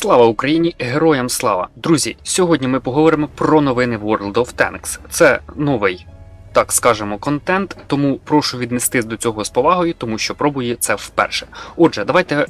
Слава Україні! Героям слава! Друзі, сьогодні ми поговоримо про новини World of Tanks. Це новий, так скажемо, контент, тому прошу віднестись до цього з повагою, тому що пробую це вперше. Отже, давайте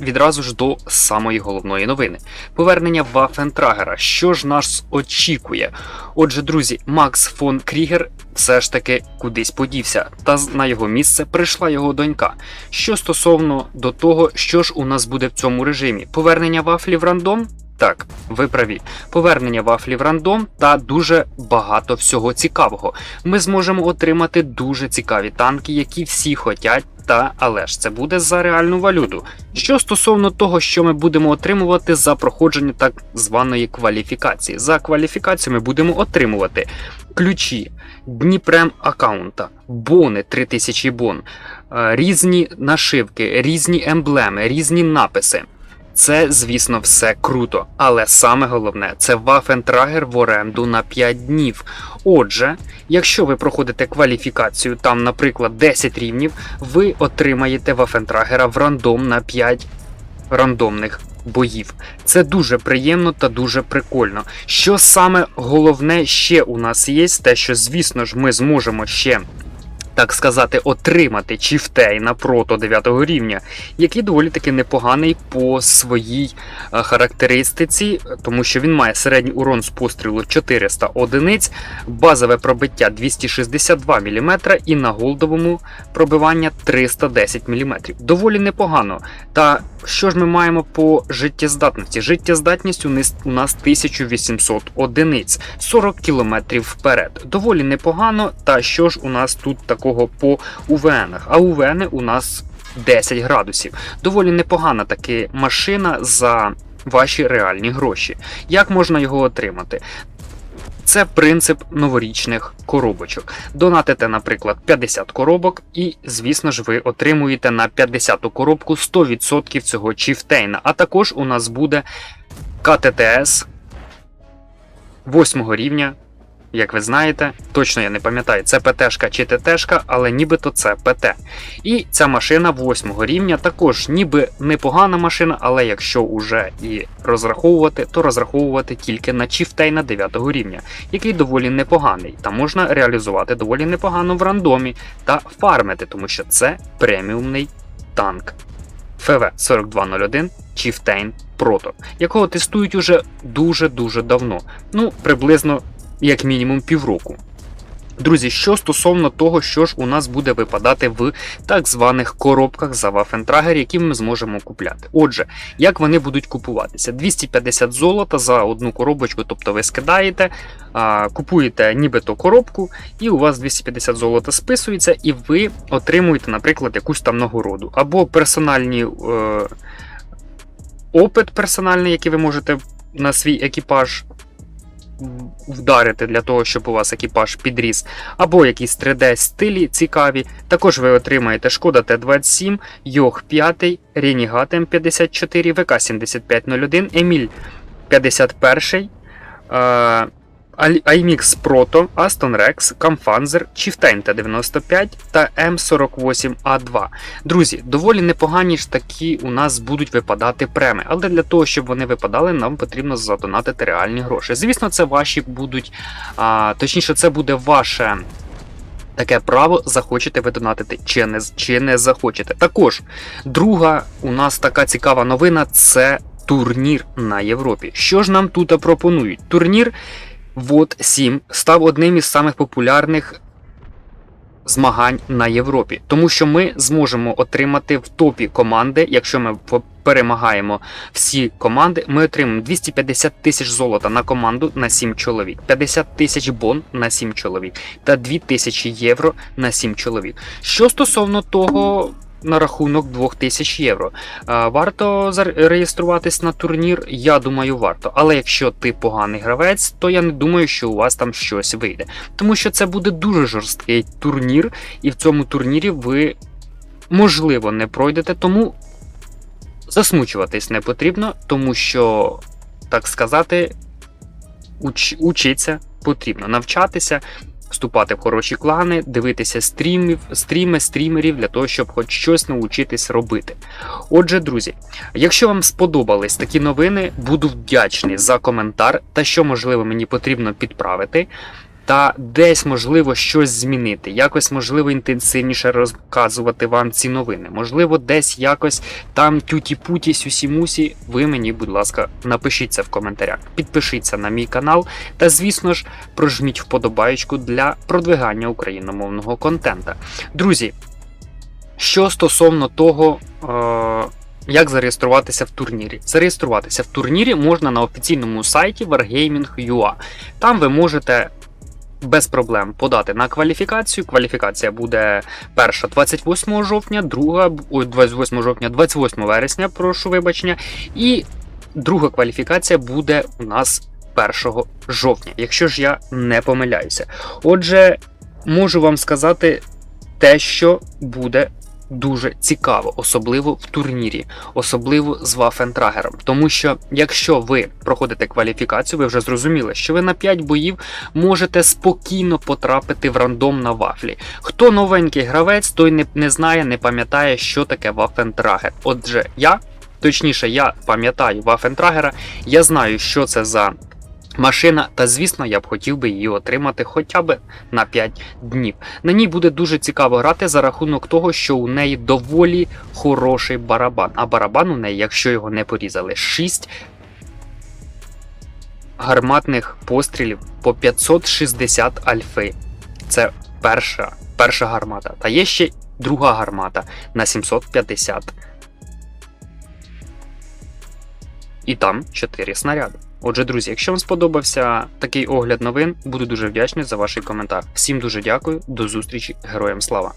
відразу ж до самої головної новини. Повернення Вафентрагера. Що ж нас очікує? Отже, друзі, Макс фон Крігер все ж таки кудись подівся, та на його місце прийшла його донька. Що стосовно до того, що ж у нас буде в цьому режимі? Повернення вафлів рандом? Так, ви праві. Повернення вафлів рандом та дуже багато всього цікавого. Ми зможемо отримати дуже цікаві танки, які всі хотять, та але ж це буде за реальну валюту. Що стосовно того, що ми будемо отримувати за проходження так званої кваліфікації. За кваліфікацію ми будемо отримувати ключі, Дніпрем аккаунта, бони 3000 бон, е, різні нашивки, різні емблеми, різні написи. Це, звісно, все круто, але саме головне це Вафентрагер в оренду на 5 днів. Отже, якщо ви проходите кваліфікацію, там, наприклад, 10 рівнів, ви отримаєте Вафентрагера в рандом на 5 рандомних боїв. Це дуже приємно та дуже прикольно. Що саме головне ще у нас є, те, що, звісно ж, ми зможемо ще. Так сказати, отримати Чіфтейна прото 9 рівня, який доволі таки непоганий по своїй е, характеристиці, тому що він має середній урон з пострілу 400 одиниць, базове пробиття 262 мм і на голдовому пробивання 310 мм. Доволі непогано. Та що ж ми маємо по життєздатності? Життєздатність у у нас 1800 одиниць, 40 км вперед. Доволі непогано. Та що ж у нас тут такого по УВНах? А УВНи у нас 10 градусів. Доволі непогана таки машина за ваші реальні гроші. Як можна його отримати? Це принцип новорічних коробочок. Донатите, наприклад, 50 коробок, і, звісно ж, ви отримуєте на 50-ту коробку 100% цього чіфтейна. А також у нас буде КТТС 8 рівня. Як ви знаєте, точно я не пам'ятаю, це ПТшка чи ТТшка, але нібито це ПТ. І ця машина 8 рівня також ніби непогана машина, але якщо уже і розраховувати, то розраховувати тільки на чіфтейна 9 рівня, який доволі непоганий, та можна реалізувати доволі непогано в рандомі та фармити, тому що це преміумний танк. ФВ-4201 Chieftain Proto, якого тестують уже дуже-дуже давно, ну приблизно як мінімум півроку. Друзі, що стосовно того, що ж у нас буде випадати в так званих коробках за Waffentrager, які ми зможемо купляти. Отже, як вони будуть купуватися? 250 золота за одну коробочку, тобто ви скидаєте, купуєте нібито коробку, і у вас 250 золота списується, і ви отримуєте, наприклад, якусь там нагороду. Або персональні е, опит персональний, який ви можете на свій екіпаж вдарити для того, щоб у вас екіпаж підріс, або якісь 3D стилі цікаві. Також ви отримаєте Шкода Т-27, Йох 5, Ренігат М54, ВК 7501, Еміль 51, IMX Proto, Aston Rex, Kampfanzer, Chieftain Т-95 та М48А2. Друзі, доволі непогані ж такі у нас будуть випадати преми, але для того, щоб вони випадали, нам потрібно задонатити реальні гроші. Звісно, це ваші будуть, а, точніше, це буде ваше. Таке право захочете ви донатити чи не, чи не захочете. Також друга у нас така цікава новина це турнір на Європі. Що ж нам тут пропонують? Турнір Вот 7 став одним із самих популярних змагань на Європі, тому що ми зможемо отримати в топі команди, якщо ми перемагаємо всі команди, ми отримаємо 250 тисяч золота на команду на 7 чоловік, 50 тисяч бон на 7 чоловік та 2000 євро на 7 чоловік. Що стосовно того. На рахунок 2000 євро. Варто зареєструватись на турнір? Я думаю, варто. Але якщо ти поганий гравець, то я не думаю, що у вас там щось вийде. Тому що це буде дуже жорсткий турнір, і в цьому турнірі ви, можливо, не пройдете. Тому засмучуватись не потрібно, тому що, так сказати, уч, учиться потрібно навчатися. Вступати в хороші клани, дивитися стрімів, стріми, стрімерів для того, щоб хоч щось научитись робити. Отже, друзі, якщо вам сподобались такі новини, буду вдячний за коментар та що можливо мені потрібно підправити. Та десь можливо щось змінити, якось можливо інтенсивніше розказувати вам ці новини. Можливо, десь якось там тюті-путі, сюсі-мусі. Ви мені, будь ласка, напишіть це в коментарях. Підпишіться на мій канал та, звісно ж, прожміть вподобаєчку для продвигання україномовного контента. Друзі, що стосовно того. Е- як зареєструватися в турнірі? Зареєструватися в турнірі можна на офіційному сайті Wargaming.ua. Там ви можете без проблем подати на кваліфікацію. Кваліфікація буде перша 28 жовтня, друга ой, 28 жовтня, 28 вересня, прошу вибачення. І друга кваліфікація буде у нас 1 жовтня, якщо ж я не помиляюся. Отже, можу вам сказати те, що буде. Дуже цікаво, особливо в турнірі, особливо з Вафентрагером. Тому що якщо ви проходите кваліфікацію, ви вже зрозуміли, що ви на 5 боїв можете спокійно потрапити в рандом на вафлі. Хто новенький гравець, той не, не знає, не пам'ятає, що таке Вафентрагер. Отже, я, точніше, я пам'ятаю Вафентрагера, я знаю, що це за. Машина, та звісно, я б хотів би її отримати хоча б на 5 днів. На ній буде дуже цікаво грати за рахунок того, що у неї доволі хороший барабан. А барабан у неї, якщо його не порізали, 6 гарматних пострілів по 560 альфи. Це перша, перша гармата. Та є ще друга гармата на 750. І там 4 снаряди. Отже, друзі, якщо вам сподобався такий огляд новин, буду дуже вдячний за ваш коментар. Всім дуже дякую, до зустрічі, героям слава!